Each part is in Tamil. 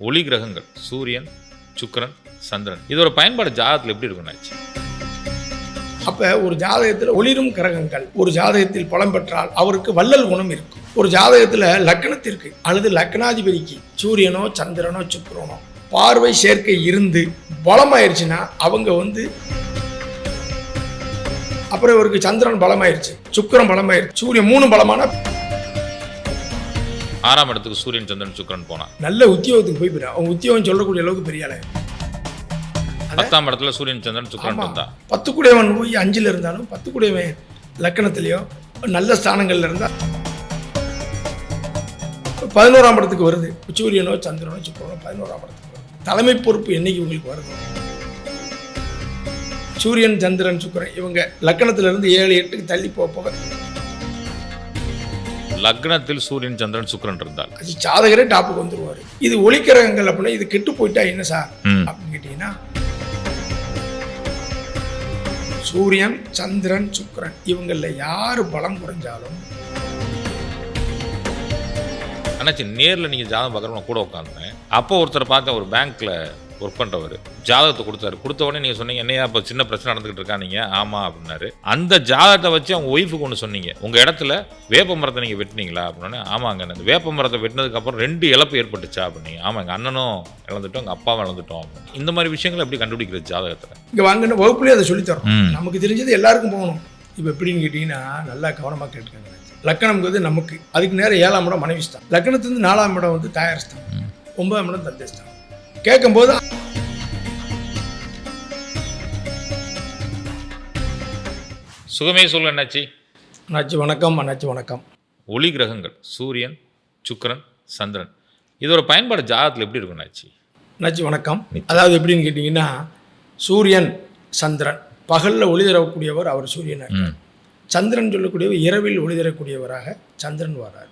ஒளி கிரகங்கள் சூரியன் சுக்கிரன் சந்திரன். இதோட பயன்பாடு ஜாதகத்தில் எப்படி இருக்கும்னாச்சு அப்ப ஒரு ஜாதகத்தில் ஒளிரும் கிரகங்கள் ஒரு ஜாதகத்தில் பலம் பெற்றால் அவருக்கு வள்ளல் குணம் இருக்கும். ஒரு ஜாதகத்துல லக்னத்திற்கு அல்லது லக்னாதிபதிக்கு சூரியனோ சந்திரனோ சுக்கரனோ பார்வை சேர்க்கை இருந்து பலமாயிருச்சுன்னா அவங்க வந்து அப்புறம் இவருக்கு சந்திரன் பலமாயிருச்சு சுக்கிரன் பலமாயிருச்சு சூரியன் மூணு பலமான ஆறாம் இடத்துக்கு சூரியன் சந்திரன் சுக்கிரன் போனா. நல்ல உத்தியோகத்துக்கு போய் போயிடும் அவங்க உத்தியோகம் சொல்லக்கூடிய அளவுக்கு பெரிய ஆளு. பத்தாம் இடத்துல சூரியன் சந்திரன் சுக்கிரன். இருந்தா. பத்து குடையவன் போய் அஞ்சுல இருந்தாலும் பத்து குடையவன் லக்கணத்திலேயோ நல்ல ஸ்தானங்கள்ல இருந்தா. பதினோராம் இடத்துக்கு வருது. சூரியனோ சந்திரனோ சுக்கிரனோ பதினோராம் இடத்துக்கு வருது. தலைமை பொறுப்பு என்னைக்கு உங்களுக்கு வருது? சூரியன் சந்திரன் சுக்கிரன் இவங்க லக்கணத்துல இருந்து ஏழு எட்டுக்கு தள்ளி போக போக லக்னத்தில் சூரியன் சந்திரன் சுக்கிரன் இருந்தால். அது ஜாதகரே டாப்புக்கு வந்துருவாரு. இது ஒளிக்கிரகங்கள் அப்படின்னா இது கெட்டு போயிட்டா என்ன சார். அப்படின்னு கேட்டீங்கன்னா சூரியன் சந்திரன் சுக்கிரன் இவங்கள யாரு பலம் குறைஞ்சாலும் அண்ணாச்சி நேரில் நீங்கள் ஜாதகம் பார்க்குறவங்க கூட உட்காந்தேன் அப்போ ஒருத்தர் பார்த்தேன் ஒரு பேங்க்கில் ஒர்க் பண்ணுறவர் ஜாதகத்தை கொடுத்தாரு. கொடுத்த உடனே நீங்கள் சொன்னீங்க என்னையா இப்போ சின்ன பிரச்சனை நடந்துக்கிட்டு இருக்கா? நீங்கள் ஆமாம் அப்படின்னாரு. அந்த ஜாதகத்தை வச்சு அவங்க ஒய்ஃபுக்கு ஒன்று சொன்னீங்க. உங்கள் இடத்துல வேப்ப மரத்தை நீங்கள் வெட்டினீங்களா? அப்படின்னா ஆமாங்க அந்த வேப்ப மரத்தை வெட்டினதுக்கப்புறம் ரெண்டு இழப்பு ஏற்பட்டுச்சா? அப்படின்னீங்க. ஆமாம் எங்கள் அண்ணனும் இழந்துட்டோம் எங்கள் அப்பாவும் இழந்துட்டோம். இந்த மாதிரி விஷயங்களை எப்படி கண்டுபிடிக்கிறது ஜாதகத்தில்? இங்க வாங்கின வகுப்புலேயே அதை சொல்லித்தரோம். நமக்கு தெரிஞ்சது எல்லாருக்கும் போகணும். இப்போ எப்படின்னு கேட்டிங்கன்னா நல்லா கவனமாக கேட்டுக்கோங்க. லக்கணம்ங்கிறது நமக்கு. அதுக்கு நேரம் ஏழாம் இடம் மனைவி ஸ்தான் லக்கணத்துலேருந்து நாலாம் இடம் வந்து தாயார் ஸ்தான். ஒன்பதாம் இடம் தந்தை ஸ்தான். கேட்கும்போது சுகமே சொல்ல என்னாச்சு அண்ணாச்சி வணக்கம் அண்ணாச்சி வணக்கம். ஒளி கிரகங்கள் சூரியன் சுக்கிரன் சந்திரன். இதோட பயன்பாடு ஜாதகத்தில் எப்படி இருக்கும் என்னாச்சு அண்ணாச்சி வணக்கம். அதாவது எப்படின்னு கேட்டிங்கன்னா சூரியன் சந்திரன் பகலில் ஒளி தரக்கூடியவர் அவர் சூரியன் சந்திரன் சொல்லக்கூடியவர் இரவில் ஒளி தரக்கூடியவராக சந்திரன் வரார்.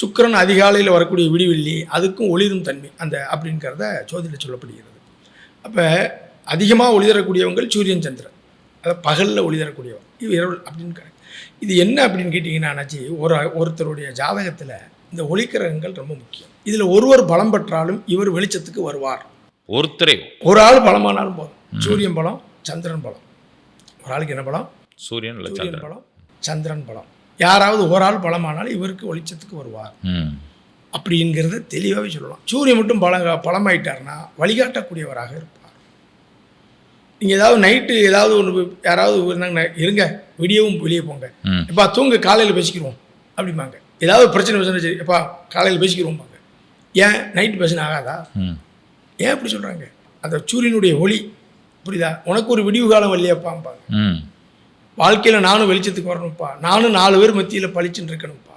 சுக்கிரன் அதிகாலையில் வரக்கூடிய விடிவெள்ளி அதுக்கும் ஒளிரும் தன்மை. அந்த அப்படிங்கிறத ஜோதிட சொல்லப்படுகிறது. அப்போ அதிகமாக ஒளி தரக்கூடியவங்க சூரியன் சந்திரன். அதாவது பகலில் ஒளி தரக்கூடியவர் இது இரவு அப்படின்னு கணக்கு. இது என்ன அப்படின்னு கேட்டிங்கன்னா அண்ணாச்சி ஒரு ஒருத்தருடைய ஜாதகத்தில் இந்த ஒளிக்கிரகங்கள் ரொம்ப முக்கியம். இதில் ஒருவர் பலம் பெற்றாலும் இவர் வெளிச்சத்துக்கு வருவார். ஒருத்தரே. ஒரு ஆள் பலமானாலும் போதும். சூரியன் பலம் சந்திரன் பலம். ஒரு ஆளுக்கு என்ன பலம்? சூரியன் சூரியன் சந்திரன். பலம் சந்திரன் பலம். யாராவது ஒரு ஆள் பலமானாலும் இவருக்கு வெளிச்சத்துக்கு வருவார். அப்படிங்கிறத தெளிவாகவே சொல்லலாம். சூரியன் மட்டும் பல பலமாயிட்டார்னா வழிகாட்டக்கூடியவராக இருப்பார். நீங்கள் ஏதாவது நைட்டு ஏதாவது ஒன்று யாராவது இருங்க விடியவும் வெளியே போங்க. எப்பா தூங்க காலையில் பேசிக்கிறோம் அப்படிம்பாங்க. ஏதாவது பிரச்சனை பிரச்சனை சரி எப்பா காலையில் பேசிக்கிறோம்பாங்க ஏன் நைட்டு பேசினா ஆகாதா? ஏன் அப்படி சொல்கிறாங்க அந்த சூரியனுடைய ஒளி புரியுதா? உனக்கு ஒரு விடிவு காலம் வரலையாப்பாம்பாங்க ம். வாழ்க்கையில் நானும் வெளிச்சத்துக்கு வரணும்ப்பா. நானும் நாலு பேர் மத்தியில் பளிச்சுன்னு இருக்கணும்ப்பா.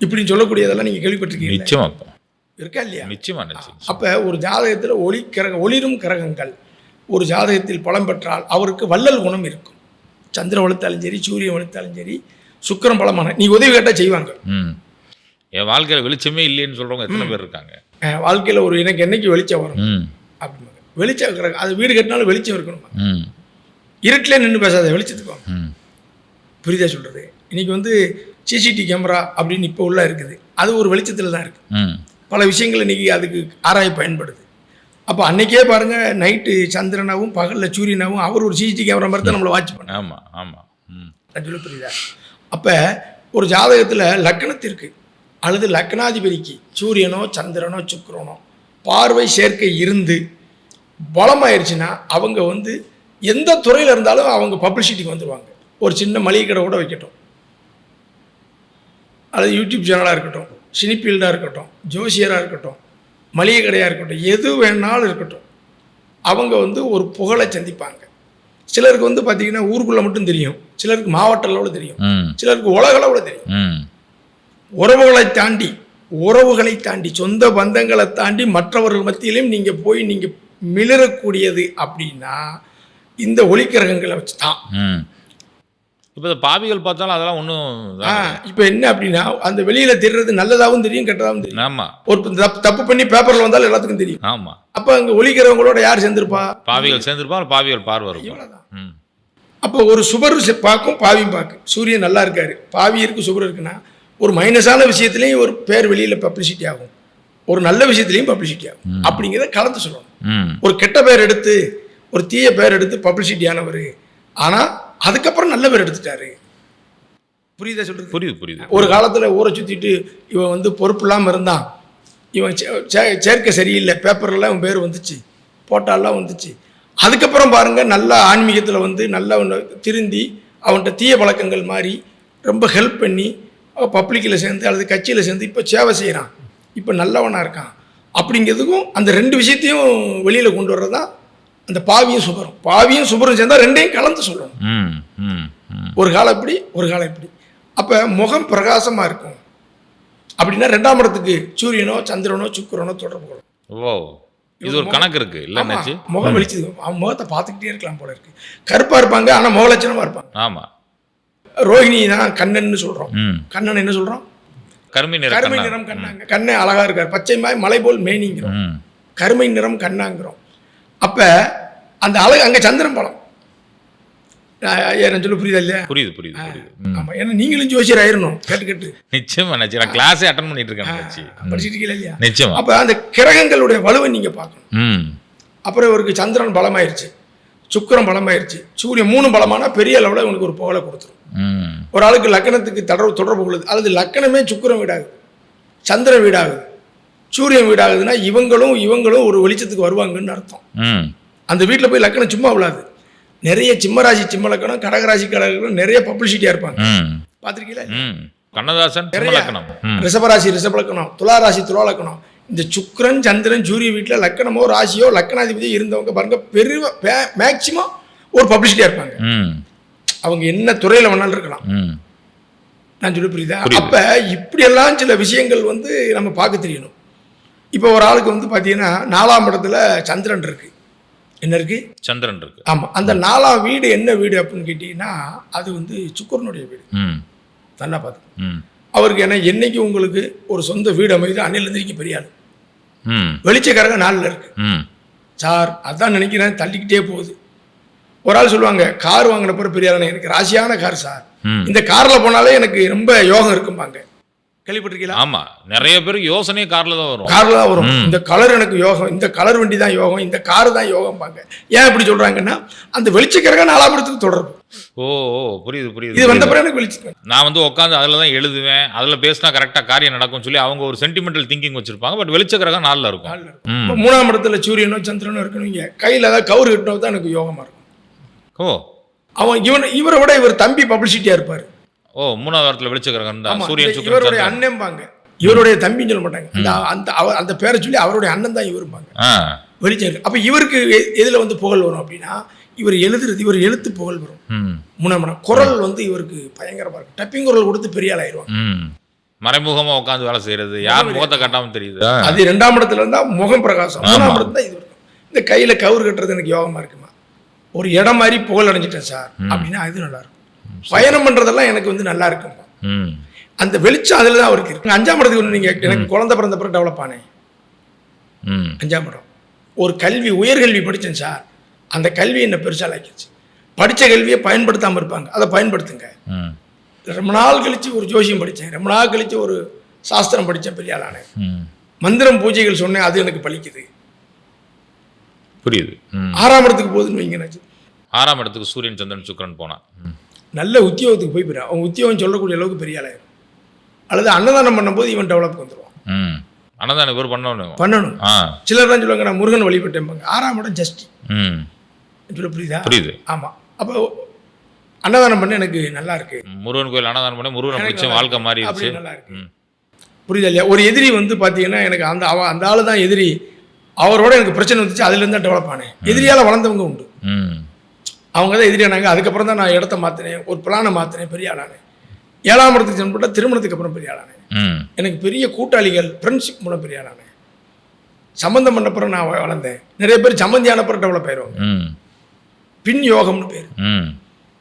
இப்படின்னு சொல்லக்கூடியதெல்லாம் நீங்கள் கேள்விப்பட்டிருக்கீங்க நிச்சயமா அப்போ இருக்கா இல்லையா? நிச்சயமா அப்போ ஒரு ஜாதகத்தில் ஒளி கிரக ஒளிரும் கிரகங்கள். ஒரு ஜாதகத்தில் பலம் பெற்றால் அவருக்கு வள்ளல் குணம் இருக்கும். சந்திரன் வளர்த்தாலும் சரி சூரியன் வளர்த்தாலும் சரி சுக்கிரன் பலமான நீ உதவி கேட்டால் செய்வாங்க. ம். என் வாழ்க்கையில் வெளிச்சமே இல்லைன்னு சொல்கிறவங்க எத்தனை பேர் இருக்காங்க? வாழ்க்கையில் ஒரு எனக்கு என்னைக்கு வெளிச்சம் வரும்? அப்படிம்பாங்க. வெளிச்சம் அது வீடு கட்டினாலும் வெளிச்சம் இருக்கணுமா இருட்டிலே நின்று பேசாத வெளிச்சத்துக்கு வாங்க ம். புரியுதா சொல்கிறது இன்னைக்கு வந்து சிசிடி கேமரா அப்படின்னு இப்போ உள்ள இருக்குது. அது ஒரு வெளிச்சத்தில் தான் இருக்குது பல விஷயங்கள் இன்னைக்கு அதுக்கு ஆராய பயன்படுது. அப்போ அன்னைக்கே பாருங்க நைட்டு சந்திரனாவும் பகலில் சூரியனாவும் அவர் ஒரு சிசிடி கேமரா மாதிரி தான் நம்மளை வாட்ச் பண்ண ஆமாம் ஆமாம் ம். சொல்ல புரியுதா? அப்போ ஒரு ஜாதகத்தில் லக்னத்திற்கு அல்லது லக்னாதிபதிக்கு சூரியனோ சந்திரனோ சுக்கிரனோ பார்வை சேர்க்கை இருந்து பலமாயிருச்சுன்னா அவங்க வந்து எந்த துறையில் இருந்தாலும் அவங்க பப்ளிசிட்டிக்கு வந்துடுவாங்க ஒரு சின்ன மளிகை கடை கூட வைக்கட்டும். அல்லது யூடியூப் சேனலாக இருக்கட்டும் சினிஃபீல்டாக இருக்கட்டும் ஜோசியராக இருக்கட்டும் மளிகை கடையாக இருக்கட்டும் எது வேணாலும் இருக்கட்டும் அவங்க வந்து ஒரு புகழை சந்திப்பாங்க. சிலருக்கு வந்து பார்த்தீங்கன்னா ஊருக்குள்ளே மட்டும் தெரியும். சிலருக்கு மாவட்ட அளவில் தெரியும். சிலருக்கு உலக அளவில் தெரியும். உறவுகளை தாண்டி உறவுகளை தாண்டி சொந்த பந்தங்களை தாண்டி மற்றவர்கள் மத்தியிலும் நீங்கள் போய் நீங்கள் மிளறக்கூடியது அப்படின்னா இந்த ஒளிக்கிரகங்களை வச்சு தான் இப்போ இந்த பாவிகள் பார்த்தாலும் அதெல்லாம் ஒன்றும் இப்போ என்ன அப்படின்னா அந்த வெளியில் தெரிறது நல்லதாகவும் தெரியும் கெட்டதாகவும் தெரியும். ஆமாம் ஒரு தப்பு தப்பு பண்ணி பேப்பரில் வந்தாலும் எல்லாத்துக்கும் தெரியும். ஆமாம் அப்போ அங்கே ஒளிக்கிறவங்களோட யார் சேர்ந்திருப்பா? பாவிகள் சேர்ந்துருப்பாங்க பாவிகள் பார்வை இருக்கும் அப்போ ஒரு சுபர் பார்க்கும் பாவியும் பார்க்கும். சூரியன் நல்லா இருக்காரு. பாவி இருக்கு சுபர் இருக்குன்னா ஒரு மைனஸான விஷயத்துலேயும் ஒரு பேர் வெளியில் பப்ளிசிட்டி ஆகும். ஒரு நல்ல விஷயத்துலையும் பப்ளிசிட்டி ஆகும். அப்படிங்கிறத கலந்து சொல்லணும். ஒரு கெட்ட பேர் எடுத்து ஒரு தீய பேர் எடுத்து பப்ளிசிட்டி ஆனவர். ஆனால் அதுக்கப்புறம் நல்ல பேர் எடுத்துட்டாரு. புரியுதா சொல்றது? புரியுது புரியுது. ஒரு காலத்தில் ஊரை சுற்றிட்டு இவன் வந்து பொறுப்பு இல்லாமல் இருந்தான். இவன் சேர்க்கை சரியில்லை பேப்பர்லாம் இவன் பேர் வந்துச்சு போட்டாலாம் வந்துச்சு. அதுக்கப்புறம் பாருங்க நல்ல ஆன்மீகத்தில் வந்து நல்ல திருந்தி அவன்கிட்ட தீய பழக்கங்கள் மாறி ரொம்ப ஹெல்ப் பண்ணி பப்ளிக்கில் சேர்ந்து அல்லது கட்சியில் சேர்ந்து இப்போ சேவை செய்கிறான் இப்போ நல்லவனாக இருக்கான். அப்படிங்கிறதுக்கும் அந்த ரெண்டு விஷயத்தையும் வெளியில் கொண்டு வர்றது தான் அந்த பாவியும் சுபரும் பாவியும் சுபரும் சேர்ந்தால் ரெண்டையும் கலந்து சொல்லணும். ம் ம் ம். ஒரு காலம் இப்படி ஒரு காலம் இப்படி. அப்போ முகம் பிரகாசமாக இருக்கும். அப்படின்னா ரெண்டாம் இடத்துக்கு சூரியனோ சந்திரனோ சுக்கிரனோ தொடர்பு கொள்ளும். ஓ இது ஒரு கணக்கு இருக்கு. இல்ல முகம் வெளிச்சது. அவன் முகத்தை பார்த்துக்கிட்டே இருக்கலாம் போல இருக்கு. கருப்பாக இருப்பாங்க ஆனால் முகலட்சணமாக இருப்பாங்க. ஆமா. ரோஹிணி தான் கண்ணன்னு சொல்கிறோம் ம். கண்ணன் என்ன சொல்கிறோம் கருமை நிற கருமை. நிறம் கண்ணாங்க. கண்ணே அழகா இருக்கார். பச்சை மாய் மலை போல் மேனிங்கிறோம். கருமை நிறம் கண்ணாங்கிறோம். அப்போ அந்த அழகு அங்கே சந்திரன் படம். சொல்ல புரியுதா இல்லையா? புரியுது புரியுது புரியுது. ம். ஆமா ஏன்னா நீங்களும் ஜோசியர் ஆயிரணும். கேட்டு கேட்டு. நிச்சயமா நிச்சயம். நான் கிளாஸே அட்டன் பண்ணிட்டு இருக்கேன் படிச்சுட்டு இருக்கீங்களா இல்லையா? நிச்சயமா. அப்போ அந்த கிரகங்களுடைய வலுவை நீங்கள் பார்க்கணும். ம். அப்புறம் இவருக்கு சந்திரன் பலமாயிருச்சு. சுக்கிரன் பலமாயிருச்சு. சூரியன் மூணு பலமானா பெரிய அளவில் இவனுக்கு ஒரு புகழை கொடுத்துரும். ஒரு ஆளுக்கு லக்கணத்துக்கு தொடர்பு தொடர்பு கொள்ளுது அல்லது லக்கணமே சுக்கிரன் வீடாகுது. சந்திரன் வீடாகுது. சூரியன் வீடாகுதுன்னா இவங்களும் இவங்களும் ஒரு வெளிச்சத்துக்கு வருவாங்கன்னு அர்த்தம். ம். அந்த வீட்டில் போய் லக்கணம் சும்மா விழாது நிறைய சிம்மராசி சிம்ம லக்கணம் கடகராசி கடகரம் நிறைய பப்ளிசிட்டியாக இருப்பாங்க. பார்த்துருக்கீங்களா? கண்ணதாசன் சிம்மலக்கணம் ம். ரிஷபராசி ரிஷப லக்கணம் துளாராசி துலா லக்கணம். இந்த சுக்கிரன் சந்திரன் சூரிய வீட்டில் லக்கணமோ ராசியோ லக்கணாதிபதியோ இருந்தவங்க பாருங்க பெரிய மேக்சிமம் ஒரு பப்ளிசிட்டியாக இருப்பாங்க. ம். அவங்க என்ன துறையில் வேணாலும் இருக்கலாம். ம். நான் சொல்லி புரியுதா? புரியுது. அப்போ இப்படியெல்லாம் சில விஷயங்கள் வந்து நம்ம பார்க்க தெரியணும். இப்போ ஒரு ஆளுக்கு வந்து பார்த்தீங்கன்னா நாலாம் இடத்துல சந்திரன் இருக்கு. என்ன இருக்கு? சந்திரன் இருக்கு. ஆமாம் அந்த நாலாம் வீடு என்ன வீடு அப்படின்னு கேட்டிங்கன்னா அது வந்து சுக்கரனுடைய வீடு. நல்லா பார்த்து ம். அவருக்கு ஏன்னா என்னைக்கு உங்களுக்கு ஒரு சொந்த வீடு அமைது அன்னிலிருந்து பெரிய ஆள். வெளிச்சக்காரங்க நாளில் இருக்கு. ம். சார் அதான் நினைக்கிறேன் தள்ளிக்கிட்டே போகுது. ஒரு ஆள் சொல்லுவாங்க கார் வாங்கின பிறகு பெரிய ஆள் எனக்கு ராசியான கார் சார். இந்த காரில் போனாலே எனக்கு ரொம்ப யோகம் இருக்கும்பாங்க. கேள்விப்பட்டிருக்கீங்களா? ஆமா. நிறைய பேருக்கு யோசனையே கார்ல தான் வரும். கார்ல தான் வரும். இந்த கலர் எனக்கு யோகம் இந்த கலர் வண்டி தான் யோகம் இந்த கார் தான் யோகம்பாங்க. ஏன் இப்படி சொல்றாங்கன்னா அந்த வெளிச்சக்கரக நாலாம் இடத்துக்கு தொடர்பு ஓ ஓ புரியுது புரியுது இது வந்த பிறகு எனக்கு வெளிச்சம் நான் வந்து உட்காந்து அதில் தான் எழுதுவேன். அதில் பேசினா கரெக்டாக காரியம் நடக்கும்னு சொல்லி அவங்க ஒரு சென்டிமெண்டல் திங்கிங் வச்சிருப்பாங்க. பட் வெளிச்சக்கரகம் நாளில் இருக்கும். மூணாம் இடத்துல சூரியனோ சந்திரனோ இருக்கணும் கையில் ஏதாவது கவுரு கட்டினோ தான் எனக்கு யோகமா இருக்கும். ஓ. அவன் இவன் இவரை விட இவர் தம்பி பப்ளிசிட்டியா இருப்பாரு. ஓ மூணாவது வாரத்தில் ஆமா, சூரியன் இவருடைய அண்ணன்பாங்க இவருடைய தம்பின்னு சொல்ல மாட்டாங்க. அந்த அந்த அவர் அந்த பேரை சொல்லி அவருடைய அண்ணன் தான் இவருப்பாங்க வெளிச்சம். அப்ப இவருக்கு எதுல வந்து புகழ் வரும் அப்படின்னா இவர் எழுதுறது இவர் எழுத்து புகழ் வரும். ம். மூணாம் இடம் குரல் வந்து இவருக்கு பயங்கரமா இருக்கும். டப்பிங் குரல் கொடுத்து பெரிய ஆள் ஆயிடுவாங்க. மறைமுகமாக உட்காந்து வேலை செய்யறது யார் முகத்தை காட்டாமல் தெரியுது. அது ரெண்டாம் இடத்துல இருந்தா முகம் பிரகாசம். மூணாம் இடத்துல தான் இது இருக்கும் இந்த கையில கவுரு கட்டுறது எனக்கு யோகமா இருக்குமா? ஒரு இடம் மாதிரி புகழ் அடைஞ்சிட்டேன் சார். அப்படின்னா அது நல்லா இருக்கும். பயணம் பண்றதெல்லாம் எனக்கு வந்து நல்லா இருக்கும்பா ம். அந்த வெளிச்சம் அதில் தான் அவருக்கு இருக்கு. அஞ்சாம் இடத்துக்கு வந்து நீங்க எனக்கு குழந்தை பிறந்த பிறகு டெவலப் ஆனேன் அஞ்சாம் இடம். ஒரு கல்வி உயர்கல்வி படித்தேன் சார். அந்த கல்வி என்னை பெருசாக ஆக்கிடுச்சு படித்த கல்வியை பயன்படுத்தாமல் இருப்பாங்க. அதை பயன்படுத்துங்க. ரொம்ப நாள் கழித்து ஒரு ஜோசியம் படித்தேன் ரொம்ப நாள் கழித்து ஒரு சாஸ்திரம் படித்தேன் பெரிய ஆளானேன் ம். மந்திரம் பூஜைகள் சொன்னேன் அது எனக்கு பலிக்குது. புரியுது. ஆறாம் இடத்துக்கு போகுதுன்னு வைங்க ஆறாம் இடத்துக்கு சூரியன் சந்திரன் சுக்கிரன் போனான். நல்ல உத்தியோகத்துக்கு போய் போயிடும் அவங்க உத்தியோகம் சொல்லக்கூடிய அளவுக்கு பெரிய ஆளாயிரும் அல்லது அன்னதானம் பண்ணும்போது இவன் டெவலப் வந்துடுவான் அன்னதானம் இவர் பண்ணணும். பண்ணணும். சிலர் தான் சொல்லுவாங்க நான் முருகன் வழிபட்டேன்பாங்க. ஆறாம் இடம் ஜஸ்டி சொல்ல புரியுதா? புரியுது. ஆமாம் அப்போ அன்னதானம் பண்ண எனக்கு நல்லா இருக்கு. முருகன் கோயில் அன்னதானம் பண்ணி முருகனை பிடிச்ச வாழ்க்கை அப்படி நல்லா இருக்கு. புரியுதா இல்லையா? ஒரு எதிரி வந்து பார்த்தீங்கன்னா எனக்கு அந்த அவ அந்த ஆளு தான் எதிரி. அவரோட எனக்கு பிரச்சனை வந்துச்சு அதுலேருந்து தான் டெவலப் ஆனேன். எதிரியால் வளர்ந்தவங்க உண்டு. அவங்க தான் எதிரியானாங்க அதுக்கப்புறம் தான் நான் இடத்த மாற்றினேன் ஒரு பிளானை மாற்றினேன் பெரிய ஆளானேன். ஏழாம் இடத்துக்கு சென்று திருமணத்துக்கு அப்புறம் பெரிய ஆளானேன். எனக்கு பெரிய கூட்டாளிகள் ஃப்ரெண்ட்ஷிப் மூலம் பெரிய ஆளானேன். சம்மந்தம் பண்ண பிறகு நான் வளர்ந்தேன். நிறைய பேர் சம்மந்தியான பிறகு டெவலப் ஆயிடுவாங்க பின் யோகம்னு பேர்.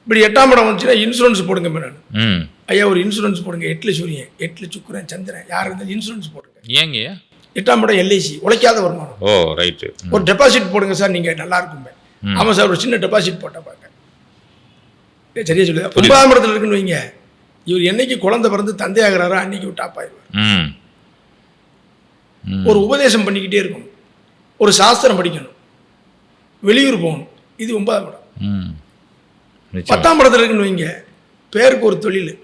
இப்படி எட்டாம் இடம் வந்துச்சுன்னா இன்சூரன்ஸ் போடுங்க நான். ம். ஐயா ஒரு இன்சூரன்ஸ் போடுங்க. எட்டுல சூரியன் எட்டுல சுக்குரன் சந்திரன். யார் இருந்தாலும் இன்சூரன்ஸ் போடுங்க. ஏங்கய்யா? எட்டாம் இடம் எல்ஐசி உழைக்காத வருமானம். ஓ ரைட்டு ஒரு டெபாசிட் போடுங்க சார். நீங்கள் நல்லா இருக்குமே ஆமாம் சார் ஒரு சின்ன டெபாசிட் போட்ட பாருங்க சரியா சொல்லுதா ஒன்பதாம் இடத்துல இருக்குன்னு வைங்க. இவர் என்னைக்கு குழந்தை பிறந்து தந்தையாகிறாரோ அன்னைக்கு டாப் ஆயிடுவார். ஒரு உபதேசம் பண்ணிக்கிட்டே இருக்கணும். ஒரு சாஸ்திரம் படிக்கணும். வெளியூர் போகணும். இது ஒன்பதாம் இடம். பத்தாம் இடத்துல இருக்குன்னு வைங்க. பேருக்கு ஒரு தொழில்.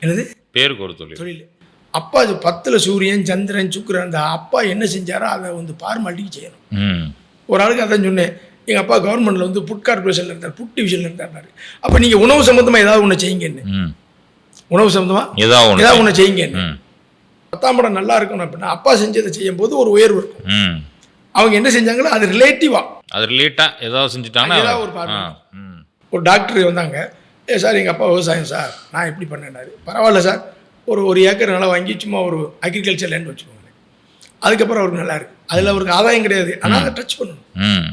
என்னது? பேருக்கு ஒரு தொழில். தொழில். அப்பா அது பத்தில் சூரியன் சந்திரன் சுக்கிரன் அந்த அப்பா என்ன செஞ்சாரோ அதை வந்து பார்மாலிட்டிக்கு செய்யணும். ஒரு ஆளுக்கு அதான் சொன்னேன். எங்கள் அப்பா கவர்மெண்ட்டில் வந்து ஃபுட் கார்பரேஷனில் இருந்தார் ஃபுட் டிவிஷனில் இருந்தார் அப்போ நீங்கள் உணவு சம்மந்தமாக ஏதாவது ஒன்று செய்யுங்கன்னு. உணவு சம்மந்தமாக ஏதாவது ஏதாவது ஒன்று செய்யுங்கன்னு. பத்தாம் இடம் நல்லா இருக்கணும் அப்படின்னா அப்பா செஞ்சதை செய்யும் போது ஒரு உயர்வு இருக்கும். ம். அவங்க என்ன செஞ்சாங்களோ அது ரிலேட்டிவாக அது ரிலேட்டாக ஏதாவது செஞ்சுட்டாங்கன்னா ஏதாவது ஒரு பார்வை. ஆ ம். ஒரு டாக்டர் வந்தாங்க. ஏ சார் எங்கள் அப்பா விவசாயம் சார். நான் எப்படி பண்ணேன்னாரு. பரவாயில்ல சார். ஒரு ஒரு ஏக்கர் நிலம் வாங்கி சும்மா ஒரு அக்ரிகல்ச்சர் லேண்ட் வச்சுக்கோங்க அதுக்கப்புறம் அவருக்கு நல்லா இருக்கு. அதில் அவருக்கு ஆதாயம் கிடையாது. ஆனால் அதை டச் பண்ணணும். ம்.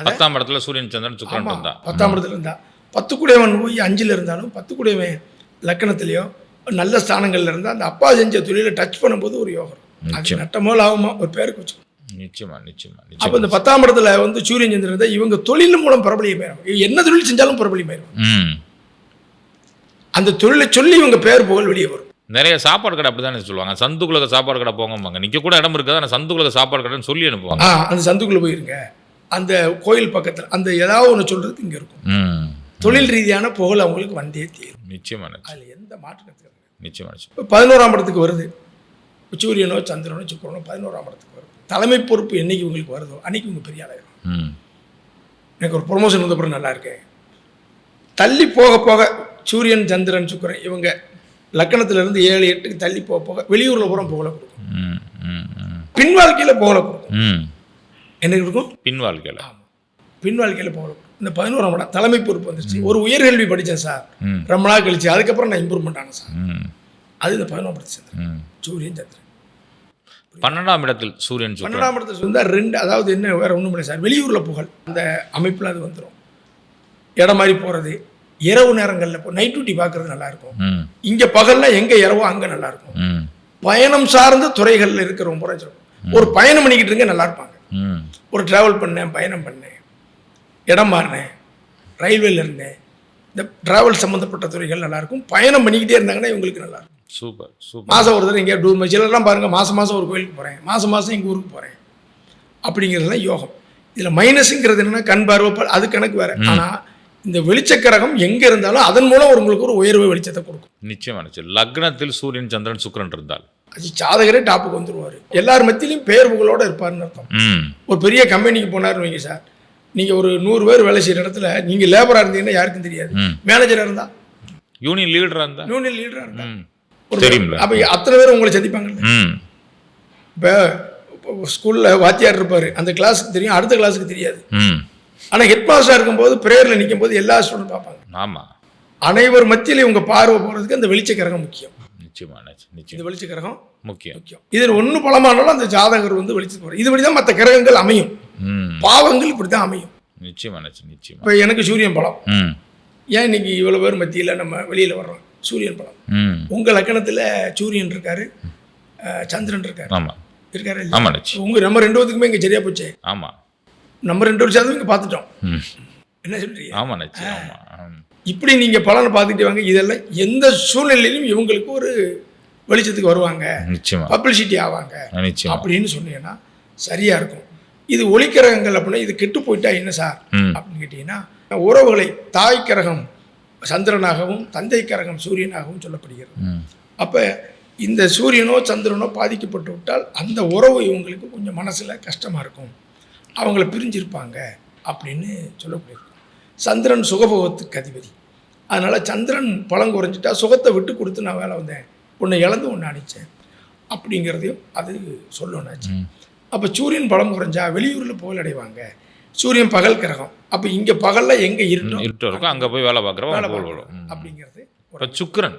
பத்தாம் இடத்துல சூரியன் சந்திரன் சுக்கிரன் இருந்தா பத்தாம் இடத்துல இருந்தா. பத்து குடையவன் போய் அஞ்சில் இருந்தாலும் பத்து குடையவன் லக்கணத்திலையோ நல்ல ஸ்தானங்கள்ல இருந்தால் அந்த அப்பா செஞ்ச தொழிலை டச் பண்ணும்போது ஒரு யோகம். அது. நட்டமோ லாபமோ ஒரு பேருக்கு வச்சுக்கணும் நிச்சயமா நிச்சயமா அப்போ இந்த பத்தாம் இடத்துல வந்து சூரியன் சந்திரன் இருந்தால் இவங்க தொழில் மூலம் பிரபலியம் பெறும் என்ன தொழில் செஞ்சாலும் பிரபலியம் பெறும் ம். அந்த தொழிலை சொல்லி இவங்க பேர் புகழ் வெளியே வரும். நிறைய சாப்பாடு கடை அப்படிதானே சொல்லுவாங்க. சந்துக்குள்ள சாப்பாடு கடை போங்கம்பாங்க. நிக்க கூட இடம் இருக்காது ஆனால் சந்துக்குள்ள சாப்பாடு கடைன்னு சொல்லி அனுப்புவாங்க. அந்த சந்துக்குள்ளே போயிருங்க. அந்த கோயில் பக்கத்தில் அந்த ஏதாவது ஒன்று சொல்கிறதுக்கு இங்கே இருக்கும். தொழில் ரீதியான புகழ் அவங்களுக்கு வந்தே தீரும். நிச்சயமா நிச்சயம். அதில் எந்த மாற்று கருத்து கிடையாது. நிச்சயமா நிச்சயம். இப்போ பதினோராம் இடத்துக்கு வருது. சூரியனோ சந்திரனோ சுக்கிரனோ பதினோராம் இடத்துக்கு வருது. தலைமை பொறுப்பு என்னைக்கு உங்களுக்கு வருதோ அன்னைக்கு இவங்க பெரிய ஆளாயிரும் எனக்கு ஒரு ப்ரொமோஷன் வந்த அப்புறம் நல்லா இருக்கேன். தள்ளி போக போக சூரியன் சந்திரன் சுக்கிரன் இவங்க லக்கணத்துல இருந்து ஏழு எட்டுக்கு தள்ளி போக போக வெளியூர்ல பூரா புகழை கொடுக்கும். பின் வாழ்க்கையில புகழை கொடுக்கும். என்ன இருக்கும்? பின் வாழ்க்கையில். பின் வாழ்க்கையில கொடுக்கும் இந்த பதினோராம் இடம் தலைமை பொறுப்பு வந்துருச்சு. ஒரு உயர்கல்வி படித்தேன் சார். ரொம்ப நாள் கழிச்சு. அதுக்கப்புறம் நான் இம்ப்ரூவ்மெண்ட் ஆனேன் சார். அது இந்த பதினோராம் இடத்தை சூரியன் சந்திரன். பன்னெண்டாம் இடத்தில் சூரியன் பன்னெண்டாம் இடத்துல வந்தால் ரெண்டு அதாவது என்ன வேற ஒன்றும் இல்லை சார். வெளியூரில் புகழ். அந்த அமைப்பில் அது வந்துடும் இடம் மாதிரி போகிறது இரவு நேரங்களில் நைட் டியூட்டி பார்க்குறது நல்லாயிருக்கும். இங்கே பகலில் எங்கே இரவோ அங்கே நல்லாயிருக்கும். பயணம் சார்ந்த துறைகளில் பூரா சொல்லுவோம் ஒரு பயணம் பண்ணிக்கிட்டு இருங்க நல்லா இருப்பாங்க. ஒரு ட்ராவல் பண்ணேன் பயணம் பண்ணேன் இடம் மாறினேன் ரயில்வேல இருந்தேன். இந்த டிராவல் சம்மந்தப்பட்ட துறைகள் நல்லாயிருக்கும் பயணம் பண்ணிக்கிட்டே இருந்தாங்கன்னா இவங்களுக்கு நல்லாயிருக்கும் சூப்பர் சூப்பர். மாதம் ஒரு தடவை எங்கேயா டூர் சிலர்லாம் பாருங்கள் மாதம் மாதம் ஒரு கோயிலுக்கு போகிறேன் மாதம் மாதம் எங்கள் ஊருக்கு போகிறேன் அப்படிங்கிறதுலாம் யோகம். இதில் மைனஸுங்கிறது என்னன்னா கண் பார்வை அது கணக்கு வேறு. ஆனால் இந்த வெளிச்சக்கரகம் எங்கே இருந்தாலும் அதன் மூலம் உங்களுக்கு ஒரு உயர்வு வெளிச்சத்தை கொடுக்கும். நிச்சயமா நிச்சயம். லக்னத்தில் சூரியன் சந்திரன் சுக்கிரன் இருந்தால். அது ஜாதகரே டாப்புக்கு வந்துருவார். எல்லார் மத்தியிலையும் பேர் புகழோட இருப்பாருன்னு அர்த்தம். ம். ஒரு பெரிய கம்பெனிக்கு போனாருன்னு வைங்க சார். நீங்கள் ஒரு நூறு பேர் வேலை செய்கிற இடத்துல நீங்கள் லேபராக இருந்தீங்கன்னா யாருக்கும் தெரியாது. மேனேஜராக இருந்தா. யூனியன் லீடராக இருந்தா? யூனியன் லீடராக இருந்தா. ம். ஒரு தெரியும்ல. அப்போ அத்தனை பேர் உங்களை சந்திப்பாங்கல்ல. ம். இப்போ ஸ்கூலில் வாத்தியார் இருப்பார். அந்த கிளாஸுக்கு தெரியும் அடுத்த கிளாஸுக்கு தெரியாது. ம். ஆனால் ஹெட் மாஸ்டராக இருக்கும்போது ப்ரேயரில் நிற்கும் போது எல்லா ஸ்டூடெண்ட் பார்ப்பாங்க. ஆமாம் அனைவர் மத்தியிலே உங்கள் பார்வை போகிறதுக்கு அந்த வெளிச்சக்கரகம் முக்கியம். நிச்சயமா. நிச்சயம் இந்த வெளிச்சக்கரகம் முக்கியம். முக்கியம். இதில் ஒன்று பலமானாலும் அந்த ஜாதகர் வந்து வெளிச்சு போகிறார் இதுபடி தான் மற்ற கிரகங்கள் அமையும். பாவங்கள் இப்படி தான் அமையும். நிச்சயமா நிச்சயம். இப்போ எனக்கு சூரியன் பலம். ம். ஏன் இன்னைக்கு இவ்வளோ பேர் மத்தியில் நம்ம வெளியில் வர்றோம்? சூரியன் பலம். ம். உங்கள் லக்கணத்தில் சூரியன் இருக்காரு சந்திரன் இருக்காரு. ஆமாம் இருக்காரு ஆமாம் உங்கள் நம்ம ரெண்டு பேத்துக்குமே இங்கே சரியா போச்சே? ஆமாம் நம்ம ரெண்டு வருஷம் இங்கே பார்த்துட்டோம். என்ன சொல்றீங்க? ஆமாம் ஆமாம் இப்படி நீங்கள் பலனை பார்த்துக்கிட்டே வாங்க. இதெல்லாம் எந்த சூழ்நிலையிலும் இவங்களுக்கு ஒரு வெளிச்சத்துக்கு வருவாங்க. நிச்சயமா. பப்ளிசிட்டி ஆவாங்க. அப்படின்னு சொன்னீங்கன்னா சரியா இருக்கும். இது ஒளிக்கிரகங்கள் அப்படின்னா இது கெட்டு போயிட்டா என்ன சார்? அப்படின்னு கேட்டீங்கன்னா உறவுகளை தாய் கிரகம் சந்திரனாகவும் தந்தை கிரகம் சூரியனாகவும் சொல்லப்படுகிறது. அப்போ இந்த சூரியனோ சந்திரனோ பாதிக்கப்பட்டு விட்டால் அந்த உறவு இவங்களுக்கு கொஞ்சம் மனசில் கஷ்டமாக இருக்கும். அவங்கள பிரிஞ்சிருப்பாங்க அப்படின்னு சொல்லக்கூடியது சந்திரன் சுகபோகத்துக்கு அதிபதி. அதனால் சந்திரன் பழம் குறைஞ்சிட்டா சுகத்தை விட்டு கொடுத்து நான் வேலை வந்தேன். உன்னை இழந்து ஒன்று அடித்தேன் அப்படிங்கிறதையும் அது சொல்லணும்னாச்சு. அப்போ சூரியன் பலம் குறைஞ்சா வெளியூரில் புகழ் அடைவாங்க சூரியன் பகல் கிரகம். அப்போ இங்கே பகலில் எங்கே இருட்டோம் இருட்டு இருக்கும். அங்கே போய் வேலை பார்க்குறவங்க வேலை பார்க்கணும். அப்படிங்கிறது இப்போ சுக்கிரன்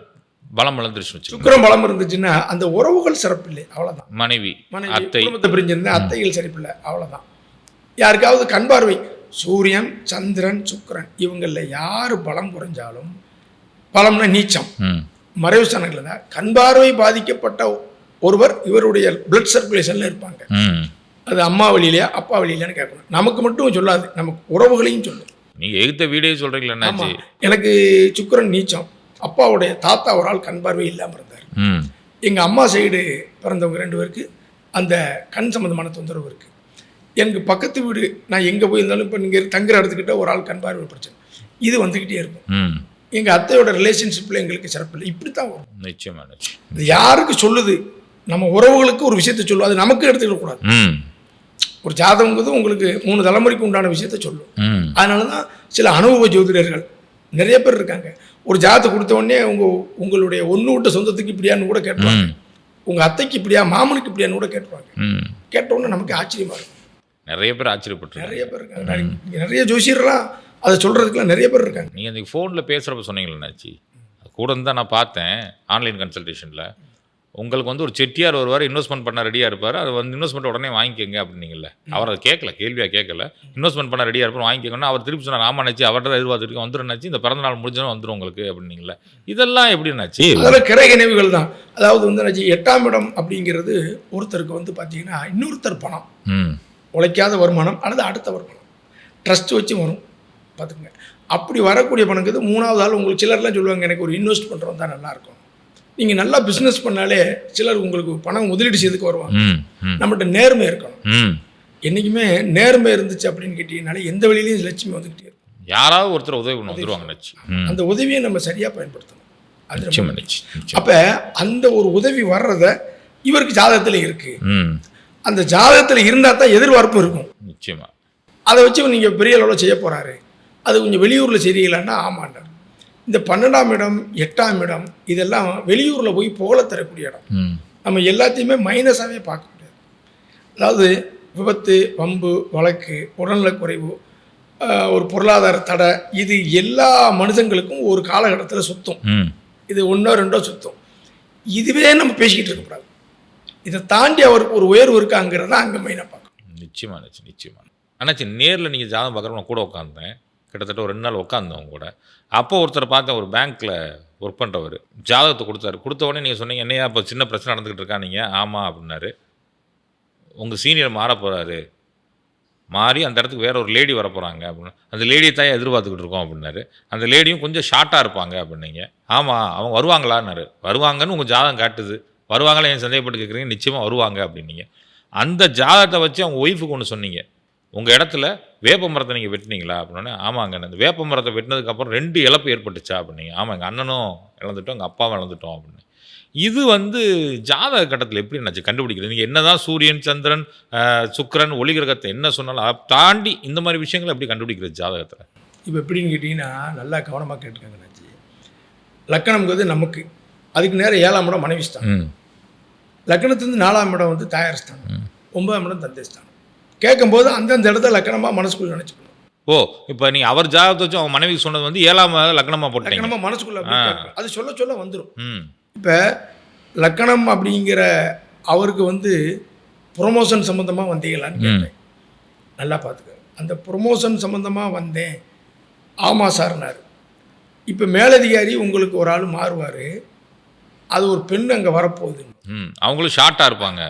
பலம் வச்சுக்கோங்க. சுக்கிரம் பலம் இருந்துச்சுன்னா அந்த உறவுகள் சிறப்பில்லை. அவ்வளோதான் மனைவி மனைவி குடும்பத்தை பிரிஞ்சிருந்தா அத்தைகள் சரிப்பில்லை அவ்வளோதான் யாருக்காவது கண் பார்வை சூரியன் சந்திரன் சுக்கிரன் இவங்களில் யார் பலம் குறைஞ்சாலும் பலம்னா நீச்சம். மறைவு ஸ்தானங்களில் தான் கண் பார்வை பாதிக்கப்பட்ட ஒருவர் இவருடைய பிளட் சர்க்குலேஷனில் இருப்பாங்க. அது அம்மா வழியிலையா அப்பா வழியிலையான்னு கேட்கணும். நமக்கு மட்டும் சொல்லாது நமக்கு உறவுகளையும் சொல்லும். நீங்க எகுத்த வீடியோ என்னாச்சு எனக்கு சுக்கிரன் நீச்சம். அப்பாவுடைய தாத்தா ஒரு ஆள் கண் பார்வை இல்லாமல் இருந்தார். எங்கள் அம்மா சைடு பிறந்தவங்க ரெண்டு பேருக்கு அந்த கண் சம்மந்தமான தொந்தரவு இருக்குது எனக்கு பக்கத்து வீடு நான் எங்கே போயிருந்தாலும் இப்போ நீங்கள் தங்குற இடத்துக்கிட்ட ஒரு ஆள் கண் பார்வை பிரச்சனை. இது வந்துக்கிட்டே இருக்கும். எங்கள் அத்தையோட ரிலேஷன்ஷிப்பில் எங்களுக்கு சிறப்பு இல்லை. இப்படி தான் வரும். நிச்சயமா நிச்சயம். இது யாருக்கு சொல்லுது? நம்ம உறவுகளுக்கு ஒரு விஷயத்தை சொல்லும். அது நமக்கு எடுத்துக்கிடக்கூடாது ஒரு ஜாதகங்கிறது உங்களுக்கு மூணு தலைமுறைக்கு உண்டான விஷயத்த சொல்லும். அதனால தான் சில அனுபவ ஜோதிடர்கள் நிறைய பேர் இருக்காங்க. ஒரு ஜாதகத்தை கொடுத்த உடனே உங்கள் உங்களுடைய ஒன்று விட்ட சொந்தத்துக்கு இப்படியான்னு கூட கேட்டுருவாங்க. உங்கள் அத்தைக்கு இப்படியா மாமனுக்கு இப்படியான்னு கூட கேட்டுருவாங்க. ம். கேட்ட உடனே நமக்கு ஆச்சரியமா இருக்கும். நிறைய பேர் ஆச்சரியப்பட்டிருக்காங்க. நிறைய பேர் இருக்காங்க. நிறைய ஜோசியர்லாம் அதை சொல்கிறதுக்குலாம் நிறைய பேர் இருக்காங்க. நீங்கள் அந்த ஃபோனில் பேசுகிறப்ப சொன்னீங்களேண்ணாச்சி கூட இருந்து தான் நான் பார்த்தேன் ஆன்லைன் கன்சல்டேஷனில். உங்களுக்கு வந்து ஒரு செட்டியார் வருவார் இன்வெஸ்ட்மெண்ட் பண்ண ரெடியாக இருப்பார் அது வந்து இன்வெஸ்ட்மெண்ட் உடனே வாங்கிக்கோங்க அப்படின்னீங்கல்ல. அவர் அதை கேட்கல கேள்வியாக கேட்கல. இன்வெஸ்ட்மெண்ட் பண்ண ரெடியாக இருப்பார் வாங்கிக்கோங்கன்னா அவர் திருப்பி சொன்னார் ஆமாண்ணாச்சி அவர்கிட்ட எதிர்பார்த்துருக்கேன் வந்துடும்னாச்சி இந்த பிறந்த நாள் முடிஞ்சதும் வந்துடும் உங்களுக்கு அப்படின்னீங்களே இதெல்லாம் எப்படின்னாச்சு அதில் கிரை நினைவுகள் தான். அதாவது வந்து எட்டாம் இடம் அப்படிங்கிறது ஒருத்தருக்கு வந்து பார்த்தீங்கன்னா இன்னொருத்தர் பணம். ம். உழைக்காத வருமானம் அல்லது அடுத்த வருமானம். ட்ரஸ்ட் வச்சு வரும். பார்த்துக்குங்க. அப்படி வரக்கூடிய பணங்கிறது மூணாவது ஆள் உங்களுக்கு சிலர்லாம் சொல்லுவாங்க எனக்கு ஒரு இன்வெஸ்ட் பண்ணுறோம் தான் நல்லாயிருக்கும் நீங்கள் நல்லா பிஸ்னஸ் பண்ணாலே சிலர் உங்களுக்கு பணம் முதலீடு செய்யறதுக்கு வருவாங்க. நம்மகிட்ட நேர்மை இருக்கணும். ம். என்றைக்குமே நேர்மை இருந்துச்சு அப்படின்னு கேட்டிங்கனாலே எந்த வழியிலையும் லட்சுமி வந்துக்கிட்டே இருக்கும். யாராவது ஒருத்தர் உதவி பண்ண வந்துருவாங்கண்ணாச்சி ம். அந்த உதவியை நம்ம சரியாக பயன்படுத்தணும். அப்போ அந்த ஒரு உதவி வர்றத இவருக்கு ஜாதகத்தில் இருக்குது அந்த ஜாதகத்தில் இருந்தால் தான் எதிர்பார்ப்பு இருக்கும். நிச்சயமா. அதை வச்சு நீங்கள் பெரிய அளவில் செய்ய போகிறாரு அது கொஞ்சம் வெளியூரில் செய்றீங்களான்னா ஆமாண்டார் இந்த பன்னெண்டாம் இடம் எட்டாம் இடம் இதெல்லாம் வெளியூரில் போய் புகழ தரக்கூடிய இடம். நம்ம எல்லாத்தையுமே மைனஸாகவே பார்க்க முடியாது. அதாவது விபத்து வம்பு வழக்கு உடல்நலக்குறைவு ஒரு பொருளாதார தடை இது எல்லா மனுஷங்களுக்கும் ஒரு காலகட்டத்தில் சுத்தம். இது ஒன்றோ ரெண்டோ சுத்தம். இதுவே நம்ம பேசிக்கிட்டு இருக்கக்கூடாது. இதை தாண்டி அவருக்கு ஒரு உயர்வு இருக்காங்கிறத அங்கே மெயினாக பார்க்கணும். நிச்சயமா நிச்சயம் நிச்சயமா. அண்ணாச்சி நேரில் நீங்கள் ஜாதகம் பார்க்குறவங்க கூட உட்காந்தேன் கிட்டத்தட்ட ஒரு ரெண்டு நாள் உட்காந்தவங்க கூட. அப்போ ஒருத்தர் பார்த்தேன் ஒரு பேங்க்கில் ஒர்க் பண்ணுறவர் ஜாதகத்தை கொடுத்தாரு. கொடுத்த உடனே நீங்கள் சொன்னீங்க என்னையா இப்போ சின்ன பிரச்சனை நடந்துக்கிட்டு இருக்கா நீங்கள் ஆமாம் அப்படின்னாரு. உங்கள் சீனியர் மாற போகிறாரு மாறி அந்த இடத்துக்கு வேற ஒரு லேடி வர போகிறாங்க அப்படின்னு. அந்த லேடியை தான் எதிர்பார்த்துக்கிட்டு இருக்கோம் அப்படின்னாரு. அந்த லேடியும் கொஞ்சம் ஷார்ட்டாக இருப்பாங்க அப்படின்னீங்க. ஆமாம் அவங்க வருவாங்களான்னாரு. வருவாங்கன்னு உங்கள் ஜாதகம் காட்டுது. வருவாங்களா ஏன் சந்தேகப்பட்டு கேட்குறீங்க நிச்சயமாக வருவாங்க அப்படின்னீங்க. அந்த ஜாதகத்தை வச்சு அவங்க ஒய்ஃபுக்கு ஒன்று சொன்னீங்க. உங்கள் இடத்துல வேப்ப மரத்தை நீங்கள் வெட்டினீங்களா? அப்படின்னா ஆமாங்க அந்த வேப்ப மரத்தை வெட்டினதுக்கப்புறம் ரெண்டு இழப்பு ஏற்பட்டுச்சா? அப்படின்னீங்க. ஆமாம் எங்கள் அண்ணனும் இழந்துட்டோம் எங்கள் அப்பாவும் இழந்துட்டோம் அப்படின்னு இது வந்து ஜாதக கட்டத்தில் எப்படி என்னாச்சு? கண்டுபிடிக்கிறது நீங்கள் என்னதான் சூரியன் சந்திரன் சுக்கிரன் ஒளி கிரகத்தை என்ன சொன்னாலும் அதை தாண்டி இந்த மாதிரி விஷயங்களை எப்படி கண்டுபிடிக்கிறது ஜாதகத்தில்? இப்போ எப்படின்னு கேட்டிங்கன்னா நல்லா கவனமாக கேட்டுக்கோங்க நாச்சி லக்கணம்ங்கிறது நமக்கு. அதுக்கு நேரம் ஏழாம் இடம் மனைவி ஸ்தானம் ம். லக்கணத்துலேருந்து நாலாம் இடம் வந்து தாயார் ஸ்தானம். ஒன்பதாம் இடம் தந்தை ஸ்தானம். கேட்கும்போது அந்தந்த இடத்த லக்கணமாக மனசுக்குள்ள நினச்சிக்கணும். ஓ இப்போ நீ அவர் ஜாதகத்தை வச்சு அவங்க மனைவிக்கு சொன்னது வந்து ஏழாம் லக்னமாக போட்டீங்க. லக்கணமாக மனசுக்குள்ள. அது சொல்ல சொல்ல வந்துடும் இப்போ லக்கணம் அப்படிங்கிற அவருக்கு வந்து ப்ரொமோஷன் சம்மந்தமாக வந்தீங்களான்னு கேட்டேன். நல்லா பார்த்துக்க. அந்த ப்ரொமோஷன் சம்மந்தமாக வந்தேன். ஆமாம் சார்னார். இப்போ மேலதிகாரி உங்களுக்கு ஒரு ஆள் மாறுவார். அது ஒரு பெண் அங்கே வரப்போகுது அவங்களும் ஷார்ட்டாக இருப்பாங்க.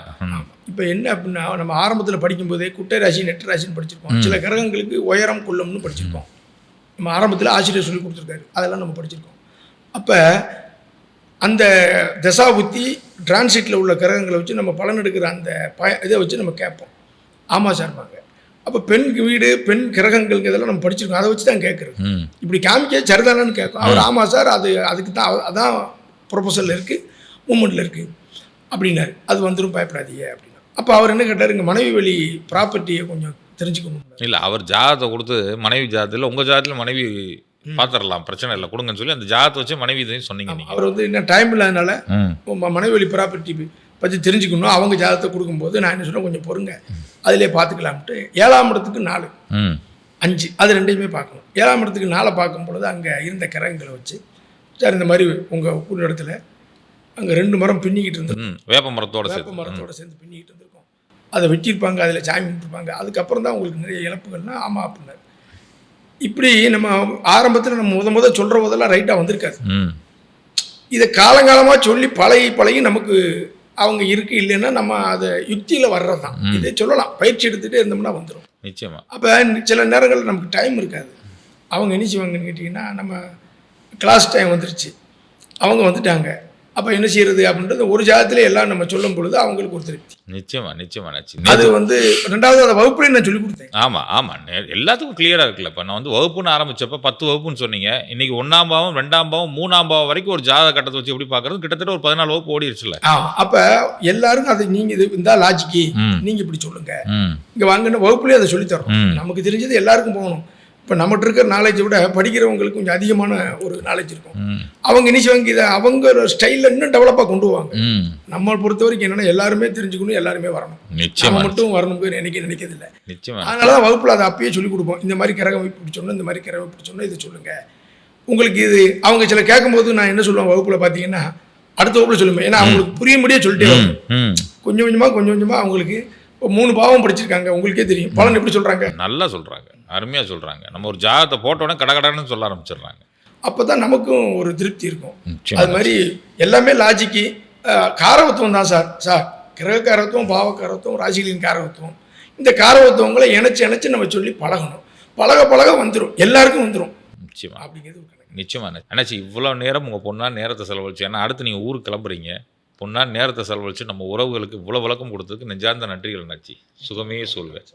இப்போ என்ன அப்படின்னா நம்ம ஆரம்பத்தில் படிக்கும்போதே குட்டை ராசி நெட்ட ராசின்னு படிச்சிருக்கோம் சில கிரகங்களுக்கு உயரம் குள்ளம்னு படிச்சிருக்கோம் நம்ம ஆரம்பத்தில் ஆசிரியர் சொல்லி கொடுத்துருக்காரு. அதெல்லாம் நம்ம படிச்சிருக்கோம். அப்போ அந்த தசாபுத்தி டிரான்சிட்டில் உள்ள கிரகங்களை வச்சு நம்ம பலன் எடுக்கிற அந்த ப இதை வச்சு நம்ம கேட்போம். ஆமாம் சார்பாங்க அப்போ பெண் வீடு பெண் கிரகங்களுக்கு இதெல்லாம் நம்ம படிச்சிருக்கோம். அதை வச்சு தான் கேட்குறது. இப்படி காமிக்க சரிதானன்னு கேட்கும். அவர் ஆமாம் சார் அது அதுக்கு தான் அதான் ப்ரொபோசலில் இருக்குது மூமெண்ட்டில் இருக்குது அப்படின்னாரு. அது வந்துடும் பயப்படாதீங்க அப்படின்னா. அப்போ அவர் என்ன கேட்டார் எங்கள் மனைவி வழி ப்ராப்பர்ட்டியை கொஞ்சம் தெரிஞ்சுக்கணும் இல்லை அவர் ஜாதகத்தை கொடுத்து மனைவி ஜாதத்தில் உங்கள் ஜாதத்தில் மனைவி பார்த்துடலாம் பிரச்சனை இல்லை கொடுங்கன்னு சொல்லி அந்த ஜாதகத்தை வச்சு மனைவி இதையும் சொன்னீங்க அவர் வந்து என்ன டைம் இல்லாதனால மனைவி வழி ப்ராப்பர்ட்டி பற்றி தெரிஞ்சுக்கணும் அவங்க ஜாதகத்தை கொடுக்கும்போது நான் என்ன சொன்னேன் கொஞ்சம் பொறுங்க. அதிலே பார்த்துக்கலாம்ட்டு ஏழாம் இடத்துக்கு நாலு. அஞ்சு. அது ரெண்டையுமே பார்க்கணும். ஏழாம் இடத்துக்கு நாளை பார்க்கும் பொழுது அங்கே இருந்த கிரகங்களை வச்சு சார் இந்த மாதிரி உங்கள் ஊர் இடத்துல அங்கே ரெண்டு மரம் பின்னிக்கிட்டு இருந்தது வேப்ப மரத்தோட வேப்ப மரத்தோட சேர்ந்து பின்னிக்கிட்டு இருந்திருக்கும். அதை வெட்டியிருப்பாங்க அதில் சாமி கும்பிட்டுருப்பாங்க. அதுக்கப்புறம் தான் உங்களுக்கு நிறைய இழப்புகள்னா ஆமாம் அப்படின்னாரு. இப்படி நம்ம ஆரம்பத்தில் நம்ம முத முத சொல்கிற போதெல்லாம் ரைட்டாக வந்திருக்காது இதை காலங்காலமாக சொல்லி பழகி பழகி நமக்கு அவங்க இருக்கு இல்லைன்னா நம்ம அதை யுக்தியில் வர்றது தான் இதை சொல்லலாம். பயிற்சி எடுத்துகிட்டே இருந்தோம்னா வந்துடும் நிச்சயமா. அப்போ சில நேரங்கள் நமக்கு டைம் இருக்காது. அவங்க என்ன செய்வாங்கன்னு கேட்டிங்கன்னா நம்ம கிளாஸ் டைம் வந்துருச்சு. அவங்க வந்துட்டாங்க. அப்போ என்ன செய்யறது அப்படின்றது ஒரு ஜாதத்துல எல்லாம் நம்ம சொல்லும் பொழுது அவங்களுக்கு ஒரு திருப்தி. நிச்சயமா நிச்சயமா நச்சு அது வந்து ரெண்டாவது அந்த வகுப்புலேயே நான் சொல்லி கொடுத்தேன். ஆமா ஆமா. நே- எல்லாத்துக்கும் கிளியரா இருக்குல்ல இப்போ நான் வந்து வகுப்புன்னு ஆரம்பிச்சப்ப பத்து வகுப்புன்னு சொன்னீங்க. இன்னைக்கு ஒன்னாம் பாவம் ரெண்டாம் பாவம் மூணாம் பாவம் வரைக்கும் ஒரு ஜாதக கட்டத்தை வச்சு எப்படி பார்க்கறது? கிட்டத்தட்ட ஒரு பதினாலு வகுப்பு ஓடிடுச்சுல ஆமாம் அப்போ எல்லாருக்கும் அது நீங்கள் இது இந்த லாஜிக்கு ம். நீங்கள் இப்படி சொல்லுங்க. இங்கே வாங்கின வகுப்புலேயே அதை சொல்லித் தரோம். ம். நமக்கு தெரிஞ்சது எல்லாருக்கும் போகணும். இப்போ நம்மகிட்ட இருக்கிற நாலேஜை விட படிக்கிறவங்களுக்கு கொஞ்சம் அதிகமான ஒரு நாலேஜ் இருக்கும். அவங்க என்ன செய்வாங்க? இதை அவங்க ஸ்டைலில் இன்னும் டெவலப்பாக கொண்டு போவாங்க நம்ம பொறுத்த வரைக்கும் என்னன்னா எல்லாருமே தெரிஞ்சுக்கணும் எல்லாருமே வரணும். நிச்சயமா மட்டும் வரணும்னு நினைக்க நினைக்கிறதில்ல. நிச்சயமா. அதனால தான் வகுப்பில் அதை அப்பயே சொல்லி கொடுப்போம். இந்த மாதிரி கிரகம் இப்படி சொன்னோம் இந்த மாதிரி கிரகம் இப்படி சொன்னோம் இதை சொல்லுங்க. உங்களுக்கு இது அவங்க சில கேட்கும்போது நான் என்ன சொல்லுவேன் வகுப்பில் பார்த்தீங்கன்னா அடுத்த வகுப்பில் சொல்லுவேன். ஏன்னா அவங்களுக்கு புரியும்படியே சொல்லிட்டே கொஞ்சம் கொஞ்சமாக கொஞ்சம் கொஞ்சமாக அவங்களுக்கு மூணு பாவம் படிச்சிருக்காங்க. உங்களுக்கே தெரியும். பலன் எப்படி சொல்கிறாங்க நல்லா சொல்றாங்க. அருமையா சொல்றாங்க. நம்ம ஒரு ஜாதகத்தை போட்ட உடனே கடகடன்னு சொல்ல ஆரம்பிச்சிடுறாங்க. அப்போ தான் நமக்கும் ஒரு திருப்தி இருக்கும். அது மாதிரி எல்லாமே லாஜிக்கு காரவத்துவம் தான் சார். சார் கிரக காரவத்துவம் பாவ காரவத்துவம் ராசிகளின் காரவத்துவம் இந்த காரவத்துவங்களை இணைச்சு இணைச்சு நம்ம சொல்லி பழகணும். பழக பழக வந்துடும் எல்லாருக்கும் வந்துடும் நிச்சயமா. அப்படிங்கிறது. நிச்சயமா. அண்ணாச்சி இவ்வளோ நேரம் உங்கள் பொண்ணா நேரத்தை செலவழிச்சு ஏன்னா அடுத்து நீங்கள் ஊருக்கு கிளம்புறீங்க. பொண்ணா நேரத்தை செலவழிச்சு நம்ம உறவுகளுக்கு இவ்வளோ விளக்கம் கொடுத்ததுக்கு நெஞ்சார்ந்த நன்றிகள் நச்சி சுகமே சொல்வேன்